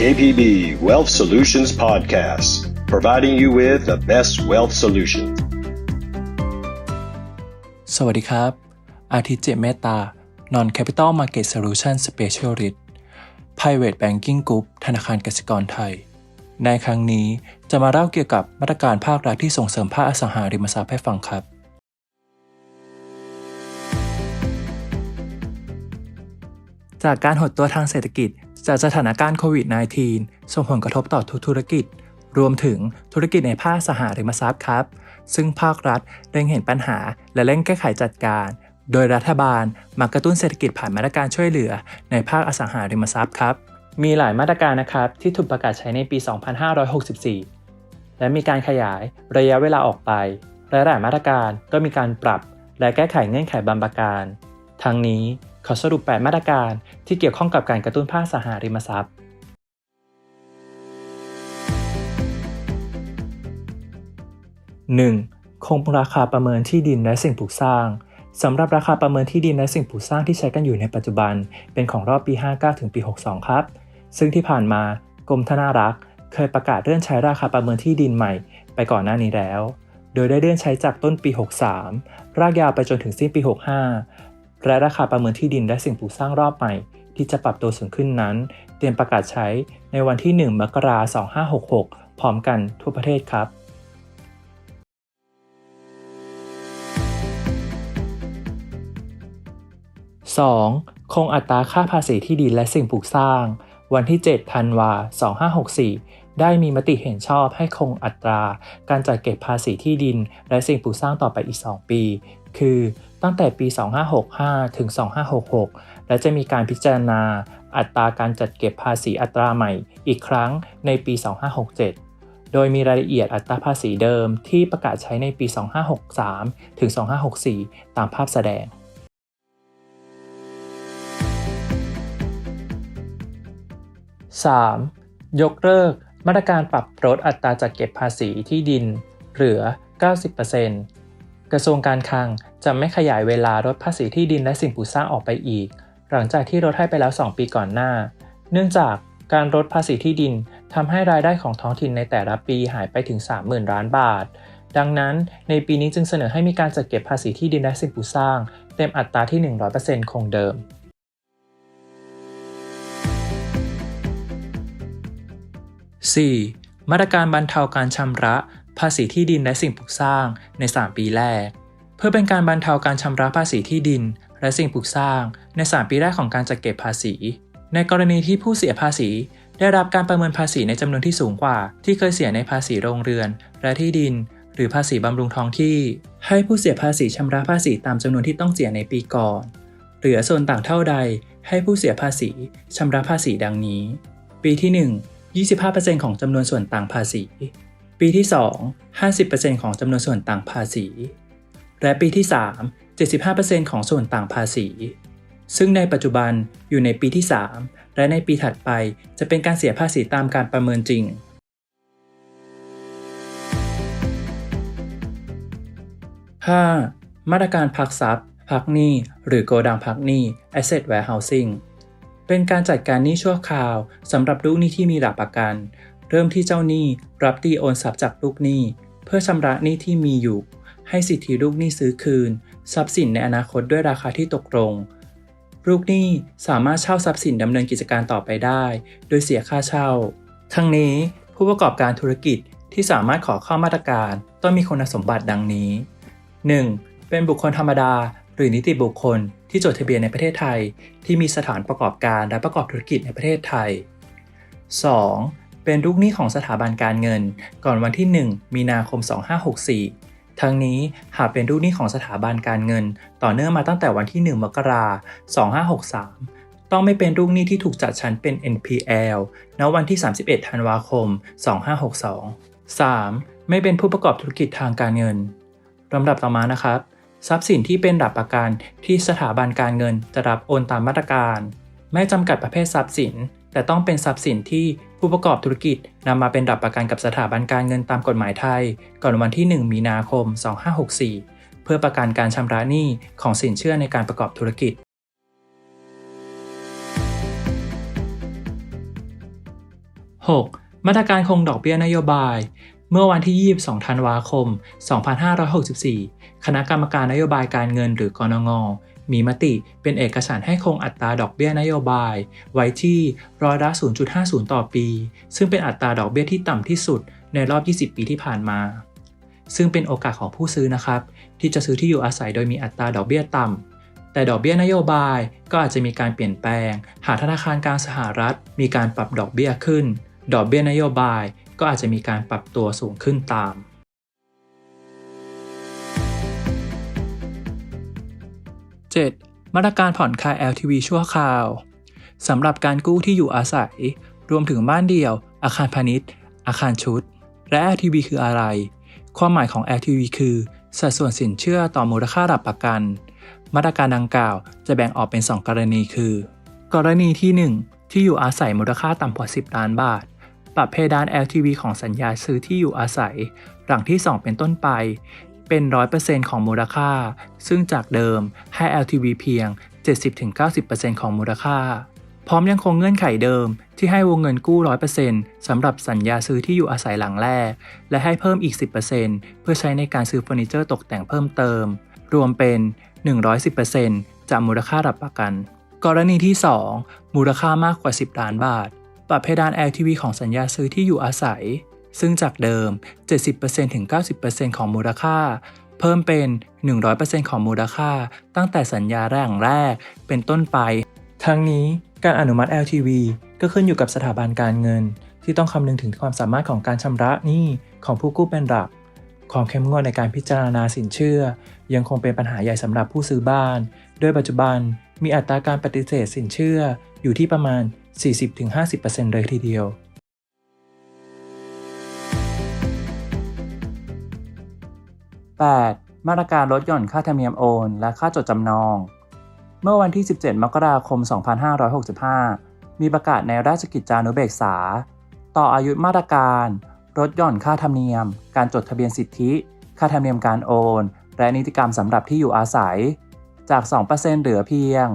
KPB Wealth Solutions Podcast, providing you with the best wealth solution. สวัสดีครับ อาทิตย์เจเมตตา Non Capital Market Solution Specialist Private Banking Group ธนาคารกสิกรไทย ในครั้งนี้จะมาเล่าเกี่ยวกับมาตรการภาครัฐที่ส่งเสริมภาคอสังหาริมทรัพย์ให้ฟังครับ จากการหดตัวทางเศรษฐกิจ จากสถานการณ์โควิด -19 ส่งผลกระทบต่อทุกธุรกิจ รวมถึงธุรกิจในภาคสหาริมทรัพย์ครับ ซึ่งภาครัฐเล็งเห็นปัญหาและเร่งแก้ไขจัดการ โดยรัฐบาลมากระตุ้นเศรษฐกิจผ่านมาตรการช่วยเหลือ ในภาคอสังหาริมทรัพย์ครับ มีหลายมาตรการนะครับที่ถูกประกาศใช้ในปี 2564 และมีการขยายระยะเวลาออกไปและหลายมาตรการก็มีการปรับ และแก้ไขเงื่อนไขบางประการ ทั้งนี้ ขอสรุป 8 มาตรการที่เกี่ยวข้องกับการกระตุ้นภาคสหาริมทรัพย์ 1. คงราคาประเมินที่ดินและสิ่งปลูกสร้างสำหรับราคาประเมินที่ดินและสิ่งปลูกสร้างที่ใช้กันอยู่ในปัจจุบัน เป็นของรอบปี 59 ถึงปี 62 ครับ ซึ่งที่ผ่านมากรมธนารักษ์ เคยประกาศเลื่อนใช้ราคาประเมินที่ดินใหม่ ไปก่อนหน้านี้แล้ว โดยได้เลื่อนใช้จากต้นปี 63 รากยาวไปจนถึงสิ้นปี 65 และราคาประเมินที่ดินและสิ่งปลูกสร้างรอบใหม่ ที่จะปรับตัวสูงขึ้นนั้น เตรียมประกาศใช้ในวันที่ 1 มกราคม 2566 พร้อมกันทั่วประเทศครับ 2. คงอัตราค่าภาษีที่ดินและสิ่งปลูกสร้าง วันที่ 7 ธันวา2564 ได้มีมติเห็นชอบให้คงอัตรา การจัดเก็บภาษีที่ดิน และสิ่งปลูกสร้างต่อไปอีก 2 ปี คือ ตั้งแต่ปี 2565 ถึง 2566 และจะมีการพิจารณาอัตราการจัดเก็บภาษีอัตราใหม่อีกครั้งในปี 2567 โดยมีรายละเอียดอัตราภาษีเดิมที่ประกาศใช้ในปี 2563 ถึง 2564 ตามภาพแสดง 3. ยกเลิกมาตรการปรับลดอัตราจัดเก็บภาษีที่ดิน เหลือ 90% กระทรวงการคลังจะไม่ขยายเวลาลดภาษีที่ดินและสิ่งปลูกสร้างออกไปอีก หลังจากที่ลดให้ไปแล้ว 2 ปีก่อนหน้า เนื่องจากการลดภาษีที่ดินทำให้รายได้ของท้องถิ่นในแต่ละปีหายไปถึง 30,000 ล้านบาท ดังนั้นในปีนี้จึงเสนอให้มีการจัดเก็บภาษีที่ดินและสิ่งปลูกสร้าง เต็มอัตราที่ 100%คงเดิม 4. มาตรการบรรเทาการชำระ ภาษีที่ดินและสิ่งปลูกสร้างใน 3 ปีแรก เพื่อเป็นการบรรเทาการชำระภาษีที่ดิน และสิ่งปลูกสร้างใน 3 ปีแรกของการจัดเก็บภาษี ในกรณีที่ผู้เสียภาษี ได้รับการประเมินภาษีในจำนวนที่สูงกว่า ที่เคยเสียในภาษีโรงเรือน และที่ดิน หรือภาษีบำรุงท้องที่ ให้ผู้เสียภาษีชำระภาษีตามจำนวนที่ต้องเสียในปีก่อน เหลือส่วนต่างเท่าใด ให้ผู้เสียภาษีชำระภาษีดังนี้ ปีที่ 1 25%ของจำนวนส่วนต่างภาษี ปีที่ 2 50%ของจำนวนส่วนต่างภาษี และปีที่ 3 75%ของส่วนต่างภาษี ซึ่งในปัจจุบันอยู่ในปีที่ 3 และในปีถัดไปจะเป็นการเสียภาษีตามการประเมินจริง 5. มาตรการพักทรัพย์ พักหนี้ หรือโกดังพักหนี้ asset warehousing เป็นการจัดการหนี้ชั่วคราวสำหรับลูกหนี้ที่มีหลักประกัน เริ่มที่เจ้าหนี้รับตีโอนทรัพย์จากลูกหนี้ เพื่อชำระหนี้ที่มีอยู่ ให้สิทธิลูกหนี้ซื้อคืน ทรัพย์สินในอนาคตด้วยราคาที่ตกลง ลูกหนี้สามารถเช่าทรัพย์สินดำเนินกิจการต่อไปได้ โดยเสียค่าเช่า ทั้งนี้ผู้ประกอบการธุรกิจที่สามารถขอเข้ามาตรการต้องมีคุณสมบัติดังนี้ 1. เป็นบุคคลธรรมดา หรือนิติบุคคลที่จดทะเบียนในประเทศไทย ที่มีสถานประกอบการและประกอบธุรกิจในประเทศไทย 2. เป็นลูกหนี้ของสถาบันการเงิน ก่อนวันที่ 1 มีนาคม 2564 ทั้งนี้หากเป็นลูกหนี้ของสถาบันการเงิน ต่อเนื่องมาตั้งแต่วันที่ 1 มกราคม 2563 ต้องไม่เป็นลูกหนี้ที่ถูกจัดชั้นเป็น NPL ณ วันที่ 31 ธันวาคม 2562 3. ไม่เป็นผู้ประกอบธุรกิจทางการเงินลำดับต่อมานะครับ ทรัพย์สินที่เป็นหลักประกันที่สถาบันการเงินจะรับโอนตามมาตรการ ไม่จำกัดประเภททรัพย์สิน แต่ต้องเป็นทรัพย์สินที่ ผู้ประกอบธุรกิจนำมาเป็นหลักประกันกับสถาบันการเงินตามกฎหมายไทย ก่อนวันที่ 1 มีนาคม 2564 เพื่อประกันการชำระหนี้ของสินเชื่อในการประกอบธุรกิจ 6. มาตรการคงดอกเบี้ยนโยบาย เมื่อวันที่ 22 ธันวาคม 2564 คณะกรรมการนโยบายการเงินหรือกรงง มีมติเป็นเอกฉันท์ให้คงอัตราดอกเบี้ยนโยบาย ไว้ที่ร้อยละ 0.50 ต่อปี ซึ่งเป็นอัตราดอกเบี้ยที่ต่ำที่สุดในรอบ 20 ปีที่ผ่านมา ซึ่งเป็นโอกาสของผู้ซื้อนะครับ ที่จะซื้อที่อยู่อาศัยโดยมีอัตราดอกเบี้ยต่ำแต่ดอกเบี้ยนโยบายก็อาจจะมีการเปลี่ยนแปลง หากธนาคารกลางสหรัฐ มีการปรับดอกเบี้ยขึ้น ดอกเบี้ยนโยบายก็อาจจะมีการปรับตัวสูงขึ้นตาม 7. มาตรการผ่อนคลาย LTV ชั่วคราวสำหรับการกู้ที่อยู่อาศัย รวมถึงบ้านเดี่ยว อาคารพาณิชย์ อาคารชุด และ LTV คืออะไร ความหมายของ LTV คือสัดส่วนสินเชื่อต่อมูลค่าหลักประกัน มาตรการดังกล่าวจะแบ่งออกเป็น 2 กรณีคือ กรณีที่ 1 ที่อยู่อาศัยมูลค่าต่ำกว่า 10 ล้านบาท ปรับเพดาน LTV ของสัญญาซื้อที่อยู่อาศัย หลังที่ 2 เป็นต้นไป เป็น 100%ของมูลค่า ซึ่งจากเดิมให้ LTV เพียง 70-90%ของมูลค่า พร้อมยังคงเงื่อนไขเดิมที่ให้วงเงินกู้ 100%สำหรับสัญญาซื้อที่อยู่อาศัยหลังแรก และให้เพิ่มอีก 10%เพื่อใช้ในการซื้อเฟอร์นิเจอร์ตกแต่งเพิ่มเติม รวมเป็น 110%จากมูลค่ารับประกัน กรณีที่ 2 มูลค่ามากกว่า 10 ล้านบาท ปรับเพดาน LTV ของสัญญาซื้อที่อยู่อาศัย ซึ่งจากเดิม 70%ถึง 90%ของมูลค่า เพิ่มเป็น 100%ของมูลค่า ตั้งแต่สัญญาแรกแรกเป็นต้นไป ทั้งนี้การอนุมัติ LTV ก็ขึ้นอยู่กับสถาบันการเงิน ที่ต้องคำนึงถึงความสามารถของการชำระหนี้ของผู้กู้เป็นหลัก ความเข้มงวดในการพิจารณาสินเชื่อ ยังคงเป็นปัญหาใหญ่สำหรับผู้ซื้อบ้าน โดยปัจจุบันมีอัตราการปฏิเสธสินเชื่ออยู่ที่ประมาณ 40-50%เลยทีเดียว 8. มาตรการลดหย่อนค่าธรรมเนียมโอน และค่าจดจำนอง เมื่อวันที่ 17 มกราคม 2565 มีประกาศในราชกิจจานุเบกษา ต่ออายุมาตรการลดหย่อนค่าธรรมเนียม การจดทะเบียนสิทธิ ค่าธรรมเนียมการโอน และนิติกรรมสำหรับที่อยู่อาศัย จาก 2%เหลือเพียง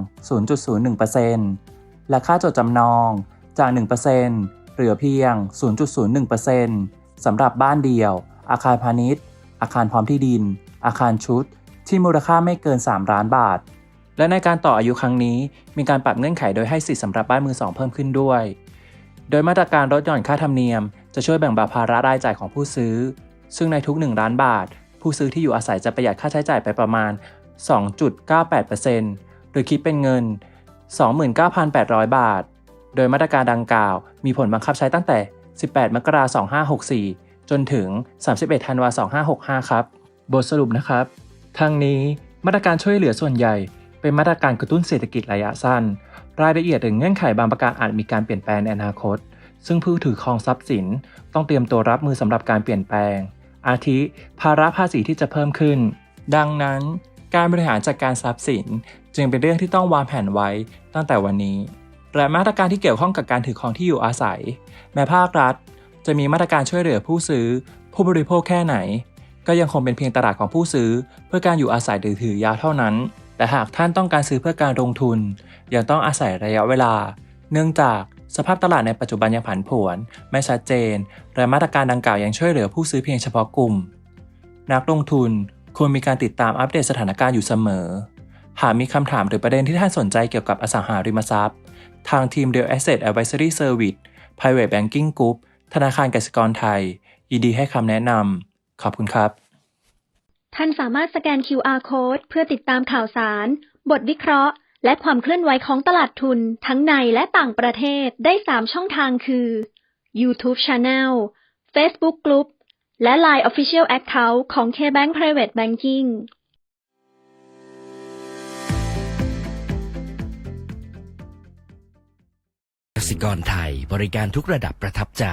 0.01%และค่าจดจำนองจาก 1%เหลือเพียง 0.01%สำหรับบ้านเดี่ยว อาคารพาณิชย์ อาคารพร้อมที่ดิน อาคารชุด ที่มูลค่าไม่เกิน 3 ล้านบาท และในการต่ออายุครั้งนี้ มีการปรับเงื่อนไขโดยให้สิทธิ์สำหรับบ้านมือสองเพิ่มขึ้นด้วย โดยมาตรการลดหย่อนค่าธรรมเนียม จะช่วยแบ่งเบาภาระรายจ่ายของผู้ซื้อ ซึ่งในทุก 1 ล้านบาท ผู้ซื้อที่อยู่อาศัยจะประหยัดค่าใช้จ่ายไปประมาณ 2.98%หรือคิดเป็นเงิน 29,800 บาท โดยมาตรการดังกล่าว มีผลบังคับใช้ตั้งแต่ 18 มกราคม 2564 จนถึง 31 ธันวาคม2565 ครับ บทสรุปนะครับ ทั้งนี้มาตรการช่วยเหลือส่วนใหญ่ เป็นมาตรการกระตุ้นเศรษฐกิจระยะสั้น รายละเอียดหรือเงื่อนไขบางประการอาจมีการเปลี่ยนแปลงในอนาคต ซึ่งผู้ถือครองทรัพย์สิน ต้องเตรียมตัวรับมือสำหรับการเปลี่ยนแปลง อาทิ ภาระภาษีที่จะเพิ่มขึ้น ดังนั้น การบริหารจัดการทรัพย์สิน จึงเป็นเรื่องที่ต้องวางแผนไว้ตั้งแต่วันนี้และมาตรการที่เกี่ยวข้องกับการถือครองที่อยู่อาศัยแม้ภาครัฐ จะมีมาตรการช่วยเหลือผู้ซื้อ ผู้บริโภคแค่ไหน ก็ยังคงเป็นเพียงตลาดของผู้ซื้อ เพื่อการอยู่อาศัยหรือถือยาวเท่านั้น แต่หากท่านต้องการซื้อเพื่อการลงทุน ยังต้องอาศัยระยะเวลา เนื่องจากสภาพตลาดในปัจจุบันยังผันผวน ไม่ชัดเจน และมาตรการดังกล่าวยังช่วยเหลือผู้ซื้อเพียงเฉพาะกลุ่ม นักลงทุนควรมีการติดตามอัปเดตสถานการณ์อยู่เสมอ หากมีคำถามหรือประเด็นที่ท่านสนใจเกี่ยวกับอสังหาริมทรัพย์ ทางทีม Real Asset Advisory Service Private Banking Group ธนาคารกสิกรไทย ยินดีให้คำแนะนำขอบคุณครับ ท่านสามารถสแกน QR Code เพื่อติดตามข่าวสาร บทวิเคราะห์ และความเคลื่อนไหวของตลาดทุนทั้งในและต่างประเทศได้ 3 ช่องทางคือ YouTube Channel Facebook Group และ Line Official Account ของ KBank Private Banking สิกรไทยบริการทุกระดับประทับใจ